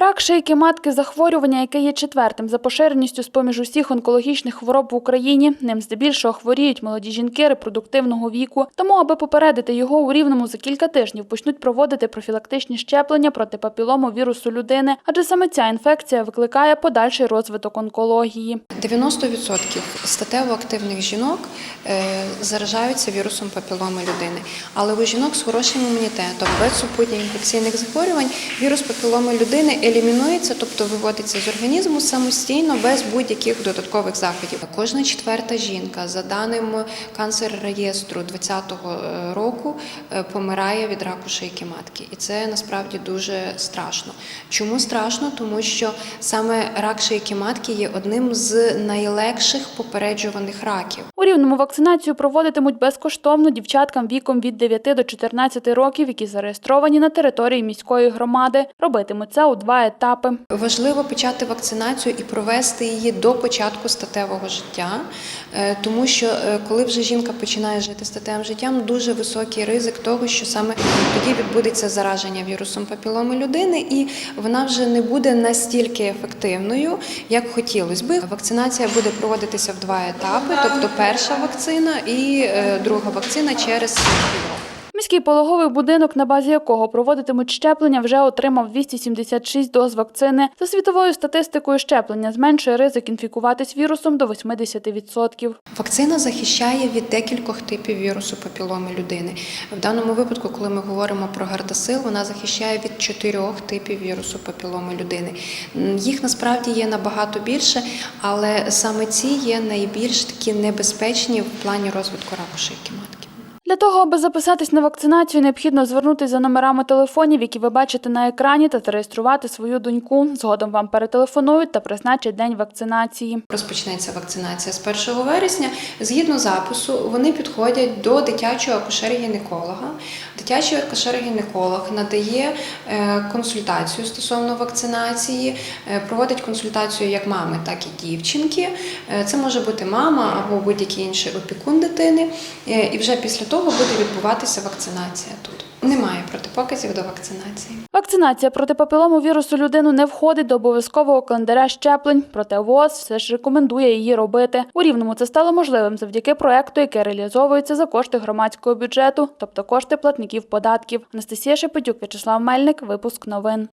Рак шийки матки захворювання, яке є четвертим за поширеністю з поміж усіх онкологічних хвороб в Україні. Ним здебільшого хворіють молоді жінки репродуктивного віку. Тому, аби попередити його у рівному за кілька тижнів почнуть проводити профілактичні щеплення проти папілому вірусу людини, адже саме ця інфекція викликає подальший розвиток онкології. 90% статево активних жінок е, заражаються вірусом папіломи людини. Але у жінок з хорошим імунітетом, без супутніх інфекційних захворювань, вірус папіломи людини елімінується, тобто виводиться з організму самостійно, без будь-яких додаткових заходів. Кожна четверта жінка, за даними канцер реєстру 2020 року, е, помирає від раку шийки матки. І це насправді дуже страшно. Чому страшно? Тому що саме рак шийки матки є одним з найлегших попереджуваних раків. У рівному вакцинацію проводитимуть безкоштовно дівчаткам віком від 9 до 14 років, які зареєстровані на території міської громади. Робитимуть це у два етапи. Важливо почати вакцинацію і провести її до початку статевого життя, е, тому що е, коли вже жінка починає жити статевим життям, дуже високий ризик того, що саме тоді відбудеться зараження вірусом папіломи людини, і вона вже не буде настільки ефективною, як хотілося би. Вакцинація буде проводитися в два етапи, тобто перша вакцина і е, друга вакцина через півроку. Міський пологовий будинок, на базі якого проводитимуть щеплення, вже отримав 276 доз вакцини. За світовою статистикою щеплення зменшує ризик інфікуватись вірусом до 80%. Вакцина захищає від декількох типів вірусу папіломи людини. В даному випадку, коли ми говоримо про гардасил, вона захищає від чотирьох типів вірусу папіломи людини. Їх насправді є набагато більше, але саме ці є найбільш такі небезпечні в плані розвитку раку шийки матки. Для того, аби записатись на вакцинацію, необхідно звернутися за номерами телефонів, які ви бачите на екрані, та зареєструвати свою доньку. Згодом вам перетелефонують та призначать день вакцинації. Розпочнеться вакцинація з 1 вересня. Згідно запису, вони підходять до дитячого акушер-гінеколога. Дитячий акушер-гінеколог надає е, консультацію стосовно вакцинації, е, проводить консультацію як мами, так і дівчинки. Е, Це може бути мама або будь-який інший опікун дитини. І вже після того буде відбуватися вакцинація тут. Немає протипоказів до вакцинації. Вакцинація проти папілому вірусу людину не входить до обов'язкового календаря щеплень, проте ВОЗ все ж рекомендує її робити. У Рівному це стало можливим завдяки проекту, який реалізовується за кошти громадського бюджету, тобто кошти платників податків. Анастасія Шепетюк, В'ячеслав Мельник, випуск новин.